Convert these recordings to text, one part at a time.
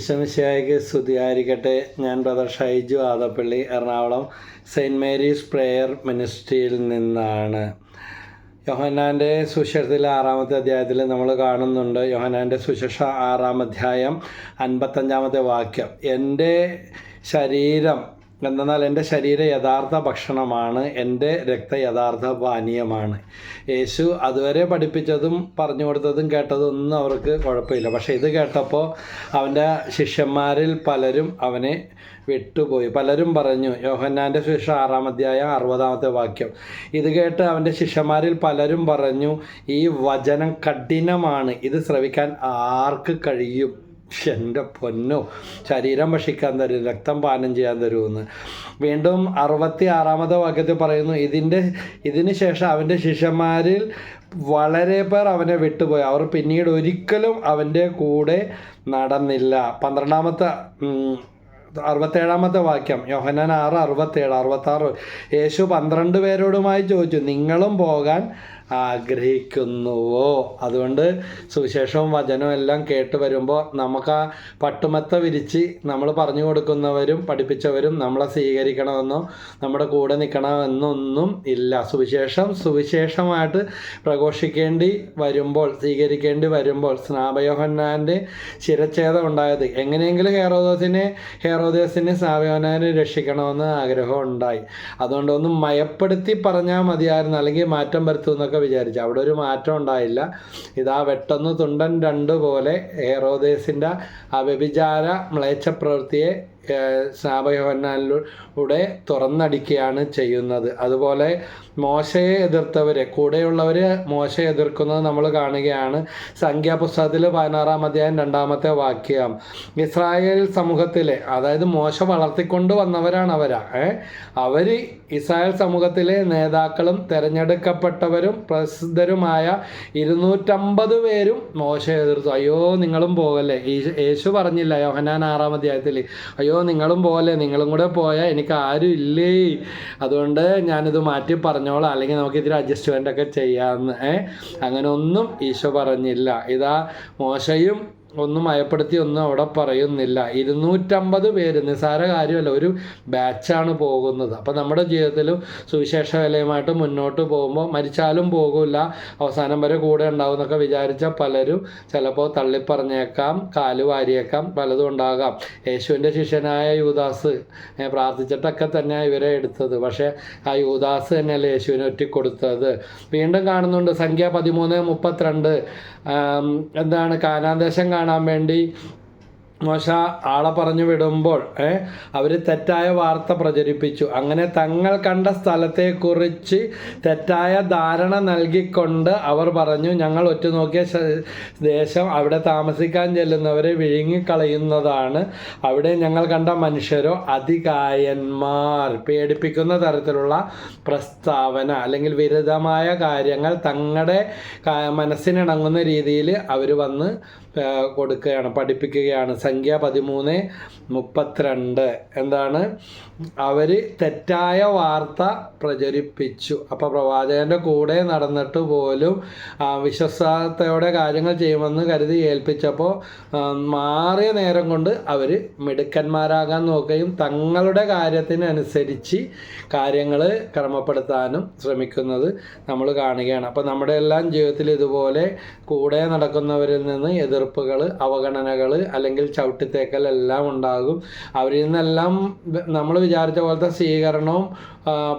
ഈശമിശിഹായിക്ക് സ്തുതിയായിരിക്കട്ടെ. ഞാൻ brother Shaiju Adappally Ernakulam saint Mary's prayer മിനിസ്ട്രിയിൽ നിന്നാണ്. യോഹനാന്റെ സുശേഷത്തിലെ ആറാമത്തെ അധ്യായത്തിൽ നമ്മൾ കാണുന്നുണ്ട്. യോഹനാന്റെ സുശേഷ ആറാം അധ്യായം അൻപത്തഞ്ചാമത്തെ വാക്യം. എന്റെ ശരീരം എന്തെന്നാൽ എന്റെ ശരീരം യഥാർത്ഥ ഭക്ഷണമാണ് എന്റെ രക്ത യഥാർത്ഥ പാനീയമാണ്. യേശു അതുവരെ പഠിപ്പിച്ചതും പറഞ്ഞു കൊടുത്തതും കേട്ടതും ഒന്നും അവർക്ക് കുഴപ്പമില്ല. പക്ഷേ ഇത് കേട്ടപ്പോൾ അവന്റെ ശിഷ്യന്മാരിൽ പലരും അവനെ വിട്ടുപോയി. പലരും പറഞ്ഞു യോഹന്നാന്റെ ശിക്ഷ ആറാം അറുപതാമത്തെ വാക്യം. ഇത് കേട്ട് അവന്റെ ശിഷ്യന്മാരിൽ പലരും പറഞ്ഞു ഈ വചനം കഠിനമാണ്. ഇത് ശ്രവിക്കാൻ ആർക്ക് കഴിയും? എന്റെ പൊന്നോ. ശരീരം ഭക്ഷിക്കാൻ തരും രക്തം പാനം ചെയ്യാൻ തരുമെന്ന് വീണ്ടും അറുപത്തി ആറാമത്തെ വാക്യത്തിൽ പറയുന്നു ഇതിന്റെ ഇതിന് ശേഷം അവന്റെ ശിഷ്യന്മാരിൽ വളരെ പേർ അവനെ വിട്ടുപോയി. അവർ പിന്നീട് ഒരിക്കലും അവന്റെ കൂടെ നടന്നില്ല. പന്ത്രണ്ടാമത്തെ അറുപത്തേഴാമത്തെ വാക്യം യോഹന്നാൻ ആറ് അറുപത്തേഴ് അറുപത്താറ്. യേശു പന്ത്രണ്ട് പേരോടുമായി ചോദിച്ചു നിങ്ങളും പോകാൻ ആഗ്രഹിക്കുന്നുവോ? അതുകൊണ്ട് സുവിശേഷവും വചനവും എല്ലാം കേട്ട് വരുമ്പോൾ നമുക്ക് ആ പട്ടുമത്ത വിരിച്ച് നമ്മൾ പറഞ്ഞു കൊടുക്കുന്നവരും പഠിപ്പിച്ചവരും നമ്മളെ സ്വീകരിക്കണമെന്നോ നമ്മുടെ കൂടെ നിൽക്കണമെന്നൊന്നും ഇല്ല. സുവിശേഷം സുവിശേഷമായിട്ട് പ്രഘോഷിക്കേണ്ടി വരുമ്പോൾ സ്വീകരിക്കേണ്ടി വരുമ്പോൾ സ്നാപയോഹന്നാന്റെ ശിരച്ഛേദം ഉണ്ടായത് എങ്ങനെയെങ്കിലും ഹേറോദോസിനെ ഹേറോദോസിനെ സ്നാപയോഹന്നാനെ രക്ഷിക്കണമെന്ന് ആഗ്രഹം ഉണ്ടായി. അതുകൊണ്ട് ഒന്ന് മയപ്പെടുത്തി പറഞ്ഞാൽ മതിയായിരുന്നു അല്ലെങ്കിൽ മാറ്റം വരുത്തും എന്നൊക്കെ വിചാരിച്ചു. അവിടെ ഒരു മാറ്റം ഉണ്ടായില്ല. ഇതാ വെട്ടൊന്ന് തുണ്ടൻ രണ്ട് പോലെ ഹേറോദേസിന്റെ ആ വ്യഭിചാര മ്ലേച്ഛ പ്രവൃത്തിയെ സ്നാപയോഹന്നാനിലൂടെ തുറന്നടിക്കുകയാണ് ചെയ്യുന്നത്. അതുപോലെ മോശയെ എതിർത്തവരെ കൂടെയുള്ളവർ മോശയെ എതിർക്കുന്നത് നമ്മൾ കാണുകയാണ്. സംഖ്യാപുസ്തകത്തിൽ പതിനാറാം അധ്യായം രണ്ടാമത്തെ വാക്യം. ഇസ്രായേൽ സമൂഹത്തിലെ അതായത് മോശ വളർത്തിക്കൊണ്ട് വന്നവരാണ് അവരാ അവർ ഇസ്രായേൽ സമൂഹത്തിലെ നേതാക്കളും തിരഞ്ഞെടുക്കപ്പെട്ടവരും പ്രസിദ്ധരുമായ ഇരുന്നൂറ്റമ്പത് പേരും മോശയെ എതിർത്തു. അയ്യോ നിങ്ങളും പോകല്ലേ? യേശു പറഞ്ഞില്ല യോഹനാൻ ആറാം അധ്യായത്തിൽ. അയ്യോ നിങ്ങളും പോലെ നിങ്ങളും കൂടെ പോയാൽ എനിക്ക് ആരും ഇല്ലേ? അതുകൊണ്ട് ഞാനിത് മാറ്റി പറഞ്ഞോളാം. അല്ലെങ്കിൽ നമുക്ക് ഇതിൽ അഡ്ജസ്റ്റ്മെന്റ് ഒക്കെ ചെയ്യാമെന്ന് അങ്ങനെ ഒന്നും ഈശോ പറഞ്ഞില്ല. ഇതാ മോശയും ഒന്നും മയപ്പെടുത്തി ഒന്നും അവിടെ പറയുന്നില്ല. ഇരുന്നൂറ്റമ്പത് പേര് നിസ്സാര കാര്യമല്ല ഒരു ബാച്ചാണ് പോകുന്നത്. അപ്പം നമ്മുടെ ജീവിതത്തിലും സുവിശേഷ വിലയുമായിട്ട് മുന്നോട്ട് പോകുമ്പോൾ മരിച്ചാലും പോകില്ല അവസാനം വരെ കൂടെ ഉണ്ടാവും എന്നൊക്കെ വിചാരിച്ച പലരും ചിലപ്പോൾ തള്ളിപ്പറഞ്ഞേക്കാം കാൽ വാരിയേക്കാം പലതും ഉണ്ടാകാം. യേശുവിന്റെ ശിഷ്യനായ യൂദാസ് ഏ, പ്രാർത്ഥിച്ചിട്ടൊക്കെ തന്നെയാണ് ഇവരെ എടുത്തത്. പക്ഷേ ആ യൂദാസ് തന്നെയല്ലേ യേശുവിനെ ഒറ്റിക്കൊടുത്തത്. വീണ്ടും കാണുന്നുണ്ട് സംഖ്യ പതിമൂന്ന് മുപ്പത്തിരണ്ട്. എന്താണ്? കാനാന്തേശം കാണാൻ വേണ്ടി മോശ ആളെ പറഞ്ഞു വിടുമ്പോൾ അവർ തെറ്റായ വാർത്ത പ്രചരിപ്പിച്ചു. അങ്ങനെ തങ്ങൾ കണ്ട സ്ഥലത്തെക്കുറിച്ച് തെറ്റായ ധാരണ നൽകിക്കൊണ്ട് അവർ പറഞ്ഞു ഞങ്ങൾ ഒറ്റുനോക്കിയ നോക്കിയ ദേശം അവിടെ താമസിക്കാൻ ചെല്ലുന്നവരെ വിഴുങ്ങിക്കളയുന്നതാണ്. അവിടെ ഞങ്ങൾ കണ്ട മനുഷ്യരോ അധികായന്മാർ. പേടിപ്പിക്കുന്ന തരത്തിലുള്ള പ്രസ്താവന അല്ലെങ്കിൽ വിരുദ്ധമായ കാര്യങ്ങൾ തങ്ങളുടെ മനസ്സിനിണങ്ങുന്ന രീതിയിൽ അവർ വന്ന് കൊടുക്കുകയാണ് പഠിപ്പിക്കുകയാണ്. സംഖ്യ പതിമൂന്ന് മുപ്പത്തിരണ്ട്. എന്താണ്? അവർ തെറ്റായ വാർത്ത പ്രചരിപ്പിച്ചു. അപ്പോൾ പ്രവാചകന്റെ കൂടെ നടന്നിട്ട് പോലും വിശ്വസത്തോടെ കാര്യങ്ങൾ ചെയ്യുമെന്ന് കരുതി ഏൽപ്പിച്ചപ്പോൾ മാറിയ നേരം കൊണ്ട് അവർ മിടുക്കന്മാരാകാൻ നോക്കുകയും തങ്ങളുടെ കാര്യത്തിനനുസരിച്ച് കാര്യങ്ങൾ ക്രമപ്പെടുത്താനും ശ്രമിക്കുന്നത് നമ്മൾ കാണുകയാണ്. അപ്പോൾ നമ്മുടെ എല്ലാം ജീവിതത്തിൽ ഇതുപോലെ കൂടെ നടക്കുന്നവരിൽ നിന്ന് എതിർപ്പുകൾ അവഗണനകൾ അല്ലെങ്കിൽ ചവിട്ടിത്തേക്കൽ എല്ലാം ഉണ്ടാകും. അവരിൽ നിന്നെല്ലാം നമ്മൾ വിചാരിച്ച പോലത്തെ സ്വീകരണവും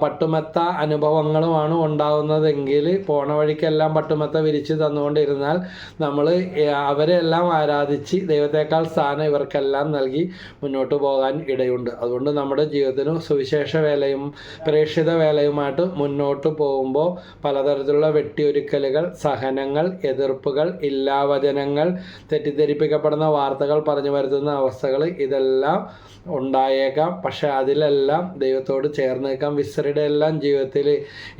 പട്ടുമെത്ത അനുഭവങ്ങളുമാണ് ഉണ്ടാവുന്നതെങ്കിൽ പോണ വഴിക്കെല്ലാം പട്ടുമെത്ത വിരിച്ച് തന്നുകൊണ്ടിരുന്നാൽ നമ്മൾ അവരെല്ലാം ആരാധിച്ച് ദൈവത്തെക്കാൾ സ്ഥാനം ഇവർക്കെല്ലാം നൽകി മുന്നോട്ട് പോകാൻ ഇടയുണ്ട്. അതുകൊണ്ട് നമ്മുടെ ജീവിതത്തിനും സുവിശേഷ വേലയും പ്രേക്ഷിത വേലയുമായിട്ട് മുന്നോട്ട് പോകുമ്പോൾ പലതരത്തിലുള്ള വെട്ടിയൊരുക്കലുകൾ സഹനങ്ങൾ എതിർപ്പുകൾ ഇല്ലാവചനങ്ങൾ തെറ്റിദ്ധരിപ്പിക്കപ്പെടുന്ന വാർത്തകൾ പറഞ്ഞു വരുത്തുന്ന അവസ്ഥകൾ ഇതെല്ലാം ഉണ്ടായേക്കാം. പക്ഷെ അതിലെല്ലാം ദൈവത്തോട് ചേർന്ന് നിൽക്കാം വിശ്രയുടെ എല്ലാം ജീവിതത്തിൽ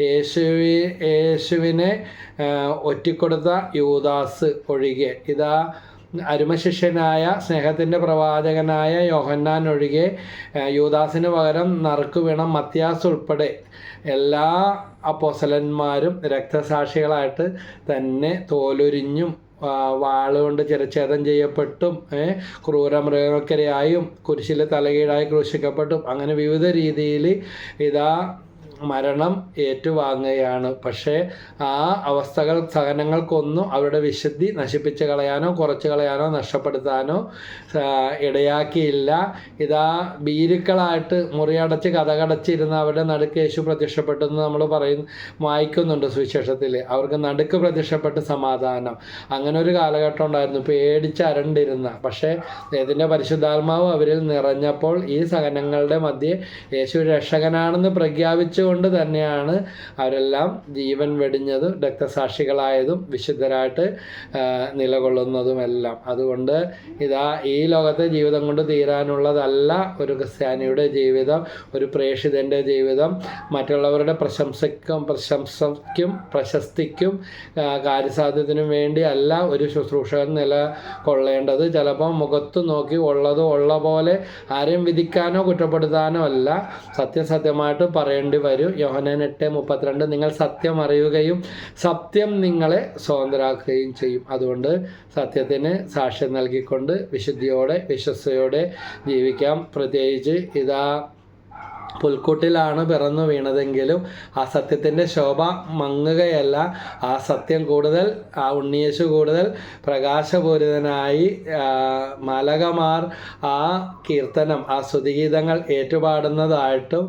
യേശുവി യേശുവിനെ ഒറ്റിക്കൊടുത്ത യൂദാസ് ഒഴികെ. ഇതാ അരുമശിഷ്യനായ സ്നേഹത്തിന്റെ പ്രവാചകനായ യോഹന്നാൻ ഒഴികെ യൂദാസിന് പകരം നറുക്ക് വീണ മത്യാസ് ഉൾപ്പെടെ എല്ലാ അപ്പോസലന്മാരും രക്തസാക്ഷികളായിട്ട് തന്നെ തോലൊരിഞ്ഞും വാളുകൊണ്ട് ചിരച്ഛേദം ചെയ്യപ്പെട്ടും ക്രൂരമൃഗങ്ങൾക്കിരയായും കുരിശിൽ തലകീഴായി ക്രൂശിക്കപ്പെട്ടും അങ്ങനെ വിവിധ രീതിയിൽ ഇതാ മരണം ഏറ്റുവാങ്ങുകയാണ്. പക്ഷേ ആ അവസ്ഥകൾ സഹനങ്ങൾക്കൊന്നും അവരുടെ വിശുദ്ധി നശിപ്പിച്ച് കളയാനോ കുറച്ച് കളയാനോ നഷ്ടപ്പെടുത്താനോ ഇടയാക്കിയില്ല. ഇതാ ഭീരുക്കളായിട്ട് മുറിയടച്ച് കഥകടച്ചിരുന്ന അവരുടെ നടുക്ക് യേശു പ്രത്യക്ഷപ്പെട്ടെന്ന് നമ്മൾ പറയുന്നു വായിക്കുന്നുണ്ട് സുവിശേഷത്തിൽ. അവർക്ക് നടുക്ക് പ്രത്യക്ഷപ്പെട്ട് സമാധാനം. അങ്ങനെ ഒരു കാലഘട്ടം ഉണ്ടായിരുന്നു പേടിച്ചരണ്ടിരുന്ന. പക്ഷേ ഇതിന്റെ പരിശുദ്ധാത്മാവ് അവരിൽ നിറഞ്ഞപ്പോൾ ഈ സഹനങ്ങളുടെ മധ്യേ യേശു രക്ഷകനാണെന്ന് പ്രഖ്യാപിച്ചുകൊണ്ട് തന്നെയാണ് അവരെല്ലാം ജീവൻ വെടിഞ്ഞതും രക്തസാക്ഷികളായതും വിശുദ്ധരായിട്ട് നിലകൊള്ളുന്നതും നിലകൊള്ളുന്നതുമെല്ലാം. അതുകൊണ്ട് ഇതാ ഈ ലോകത്തെ ജീവിതം കൊണ്ട് തീരാനുള്ളതല്ല ഒരു ക്രിസ്ത്യാനിയുടെ ജീവിതം ഒരു പ്രേക്ഷിതന്റെ ജീവിതം. മറ്റുള്ളവരുടെ പ്രശംസയ്ക്കും പ്രശംസയ്ക്കും പ്രശസ്തിക്കും കാര്യസാധ്യത്തിനും വേണ്ടി അല്ല ഒരു ശുശ്രൂഷകൻ നിലകൊള്ളേണ്ടത്. ചിലപ്പോൾ മുഖത്ത് നോക്കി ഉള്ളത് ഉള്ള പോലെ ആരെയും വിധിക്കാനോ കുറ്റപ്പെടുത്താനോ അല്ല. സത്യസത്യമായിട്ട് പറയേണ്ടി വരും യോഹനാൻ എട്ട് മുപ്പത്തിരണ്ട്. നിങ്ങൾ സത്യം അറിയുകയും സത്യം നിങ്ങളെ സ്വതന്ത്രരാക്കുകയും ചെയ്യും. അതുകൊണ്ട് സത്യത്തിന് സാക്ഷ്യം നൽകിക്കൊണ്ട് വിശുദ്ധിയോടെ വിശ്വസ്തയോടെ ജീവിക്കാം. പ്രത്യേകിച്ച് ഇതാ പുൽക്കൂട്ടിലാണ് പിറന്നു വീണതെങ്കിലും ആ സത്യത്തിന്റെ ശോഭ മങ്ങുകയല്ല. ആ സത്യം കൂടുതൽ ആ ഉണ്ണിയേശു കൂടുതൽ പ്രകാശപൂരിതനായി മലകമാർ ആ കീർത്തനം ആ സ്തുതിഗീതങ്ങൾ ഏറ്റുപാടുന്നതായിട്ടും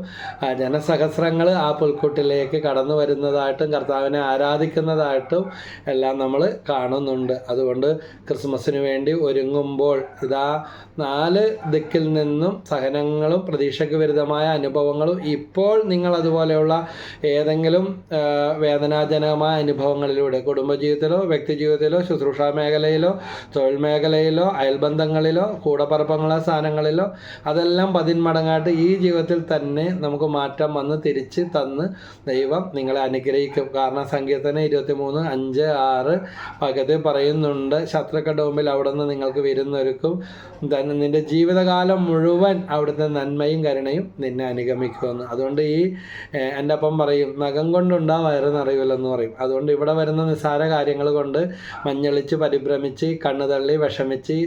ജനസഹസ്രങ്ങൾ ആ പുൽക്കൂട്ടിലേക്ക് കടന്നു വരുന്നതായിട്ടും കർത്താവിനെ ആരാധിക്കുന്നതായിട്ടും എല്ലാം നമ്മൾ കാണുന്നുണ്ട്. അതുകൊണ്ട് ക്രിസ്മസിന് വേണ്ടി ഒരുങ്ങുമ്പോൾ ഇതാ നാല് ദിക്കിൽ നിന്നും സഹനങ്ങളും പ്രതീക്ഷയ്ക്ക് വിരുദ്ധമായ അനുഭവങ്ങളും ഇപ്പോൾ നിങ്ങൾ അതുപോലെയുള്ള ഏതെങ്കിലും വേദനാജനകമായ അനുഭവങ്ങളിലൂടെ കുടുംബജീവിതത്തിലോ വ്യക്തിജീവിതത്തിലോ ശുശ്രൂഷാ മേഖലയിലോ തൊഴിൽ മേഖലയിലോ അയൽബന്ധങ്ങളിലോ കൂടപ്പറപ്പങ്ങളോ സ്ഥാനങ്ങളിലോ അതെല്ലാം പതിന്മടങ്ങായിട്ട് ഈ ജീവിതത്തിൽ തന്നെ നമുക്ക് മാറ്റം വന്ന് തിരിച്ച് തന്ന് ദൈവം നിങ്ങളെ അനുഗ്രഹിക്കും. കാരണം സങ്കീർത്തനം ഇരുപത്തി മൂന്ന് അഞ്ച് ആറ് ഭാഗത്തിൽ പറയുന്നുണ്ട് ശത്രുക്കളുടെ മുമ്പിൽ അവിടുന്ന് നിങ്ങൾക്ക് വിരുന്നൊരുക്കും. തന്നെ നിന്റെ ജീവിതകാലം മുഴുവൻ അവിടുത്തെ നന്മയും കരുണയും നിന്നെ അനുഗമിക്കുമെന്ന്. അതുകൊണ്ട് ഈ എന്റെ അപ്പം പറയും നഖം കൊണ്ടുണ്ടാ വയറ് പറയും. അതുകൊണ്ട് ഇവിടെ വരുന്ന നിസ്സാര കാര്യങ്ങൾ കൊണ്ട് മഞ്ഞളിച്ച് പരിഭ്രമിച്ച് കണ്ണു തള്ളി വിഷമിച്ച്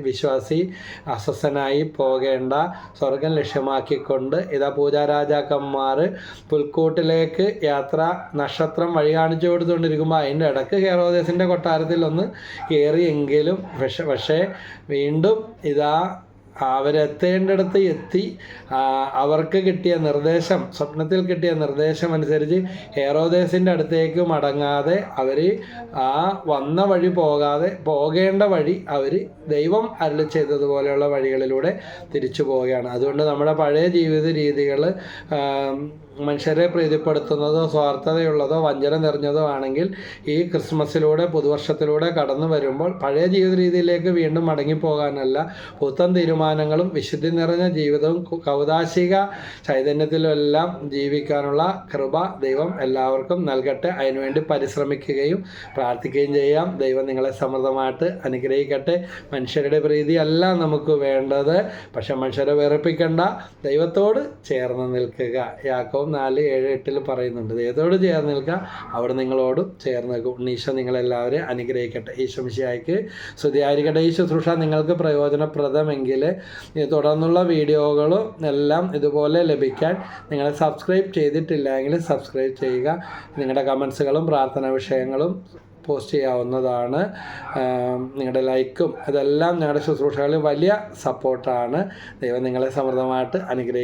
വിശ്വാസി അസ്വസ്ഥനായി പോകേണ്ട സ്വർഗം ലക്ഷ്യമാക്കിക്കൊണ്ട് ഇതാ പൂജാരാജാക്കന്മാർ പുൽക്കൂട്ടിലേക്ക് യാത്ര നക്ഷത്രം വഴി കാണിച്ചു കൊടുത്തുകൊണ്ടിരിക്കുമ്പോൾ അതിന്റെ ഇടയ്ക്ക് ഹെറോദേസിന്റെ കൊട്ടാരത്തിൽ ഒന്ന് കയറിയെങ്കിലും പക്ഷെ പക്ഷേ വീണ്ടും ഇതാ അവരെത്തേണ്ടിടത്ത് എത്തി അവർക്ക് കിട്ടിയ നിർദ്ദേശം സ്വപ്നത്തിൽ കിട്ടിയ നിർദ്ദേശം അനുസരിച്ച് ഹേറോദേസിന്റെ അടുത്തേക്ക് മടങ്ങാതെ അവർ ആ വന്ന വഴി പോകാതെ പോകേണ്ട വഴി അവർ ദൈവം അരളി ചെയ്തതുപോലെയുള്ള വഴികളിലൂടെ തിരിച്ചു പോവുകയാണ്. അതുകൊണ്ട് നമ്മുടെ പഴയ ജീവിത രീതികൾ മനുഷ്യരെ പ്രീതിപ്പെടുത്തുന്നതോ സ്വാർത്ഥതയുള്ളതോ വഞ്ചന നിറഞ്ഞതോ ആണെങ്കിൽ ഈ ക്രിസ്മസിലൂടെ പുതുവർഷത്തിലൂടെ കടന്നു വരുമ്പോൾ പഴയ ജീവിത രീതിയിലേക്ക് വീണ്ടും മടങ്ങിപ്പോകാനല്ല. പുത്തൻ തീരുമാനങ്ങളും വിശുദ്ധി നിറഞ്ഞ ജീവിതവും കൗതാശിക ചൈതന്യത്തിലെല്ലാം ജീവിക്കാനുള്ള കൃപ ദൈവം എല്ലാവർക്കും നൽകട്ടെ. അതിനുവേണ്ടി പരിശ്രമിക്കുകയും പ്രാർത്ഥിക്കുകയും ചെയ്യാം. ദൈവം നിങ്ങളെ സമൃദ്ധമായിട്ട് അനുഗ്രഹിക്കട്ടെ. മനുഷ്യരുടെ പ്രീതി അല്ല നമുക്ക് വേണ്ടത്. പക്ഷെ മനുഷ്യരെ വെറുപ്പിക്കണ്ട. ദൈവത്തോട് ചേർന്ന് നിൽക്കുക. യാക്കോം നാല് ഏഴ് എട്ടിൽ പറയുന്നുണ്ട്. ഏതോട് ചേർന്ന് നിൽക്കുക അവിടെ നിങ്ങളോട് ചേർന്ന് നിൽക്കും. ഈശോ നിങ്ങളെല്ലാവരെയും അനുഗ്രഹിക്കട്ടെ. ഈശോ മിശിഹായ്ക്ക് സ്തുതിയായിരിക്കട്ടെ. ഈ ശുശ്രൂഷ നിങ്ങൾക്ക് പ്രയോജനപ്രദമെങ്കിൽ തുടർന്നുള്ള വീഡിയോകളും എല്ലാം ഇതുപോലെ ലഭിക്കാൻ നിങ്ങൾ സബ്സ്ക്രൈബ് ചെയ്തിട്ടില്ലെങ്കിൽ സബ്സ്ക്രൈബ് ചെയ്യുക. നിങ്ങളുടെ കമൻസുകളും പ്രാർത്ഥനാ വിഷയങ്ങളും പോസ്റ്റ് ചെയ്യാവുന്നതാണ്. നിങ്ങളുടെ ലൈക്കും അതെല്ലാം ഞങ്ങളുടെ ശുശ്രൂഷകളിൽ വലിയ സപ്പോർട്ടാണ്. ദൈവം നിങ്ങളെ സമൃദ്ധമായിട്ട് അനുഗ്രഹിക്കും